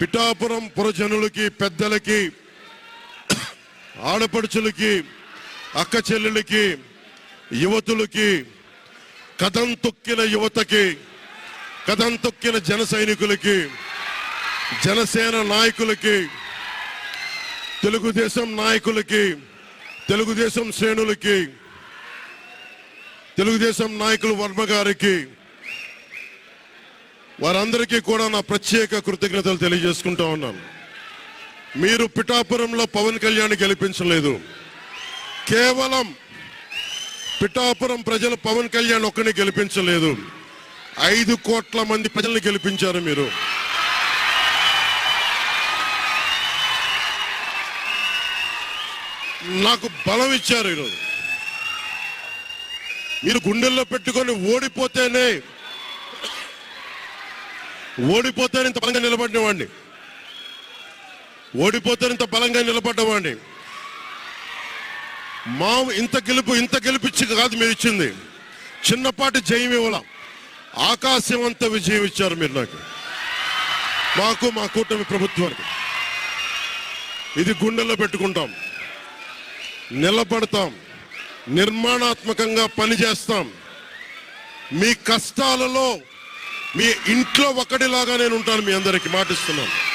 పిఠాపురం పురజనులకి పెద్దలకి ఆడపడుచులకి అక్క చెల్లెలకి యువతులకి కథం తొక్కిన యువతకి కథం తొక్కిన జన సైనికులకి జనసేన నాయకులకి తెలుగుదేశం నాయకులకి తెలుగుదేశం శ్రేణులకి తెలుగుదేశం నాయకులు వర్మ గారికి వారందరికీ కూడా నా ప్రత్యేక కృతజ్ఞతలు తెలియజేసుకుంటా ఉన్నాను. మీరు పిఠాపురంలో పవన్ కళ్యాణ్ గెలిపించలేదు. కేవలం పిఠాపురం ప్రజలు పవన్ కళ్యాణ్ ఒక్కని గెలిపించలేదు. ఐదు కోట్ల మంది ప్రజల్ని గెలిపించారు మీరు. నాకు బలం ఇచ్చారు ఈరోజు. మీరు గుండెల్లో పెట్టుకొని ఓడిపోతేనే ఓడిపోతే ఇంత బలంగా నిలబడినవాడిని ఓడిపోతే ఇంత బలంగా నిలబడ్డవాడిని మా ఇంత గెలుపు ఇంత గెలిపించి కాదు మీరు ఇచ్చింది. చిన్నపాటి జయం ఇవ్వాల. ఆకాశం అంత విజయం ఇచ్చారు మీరు నాకు. మాకు మా కూటమి ప్రభుత్వానికి. ఇది గుండెల్లో పెట్టుకుంటాం. నిలబడతాం. నిర్మాణాత్మకంగా పనిచేస్తాం. మీ కష్టాలలో మీ ఇంట్లో ఒకటిలాగా నేను ఉంటాను మీ అందరికి మాటిస్తున్నాను.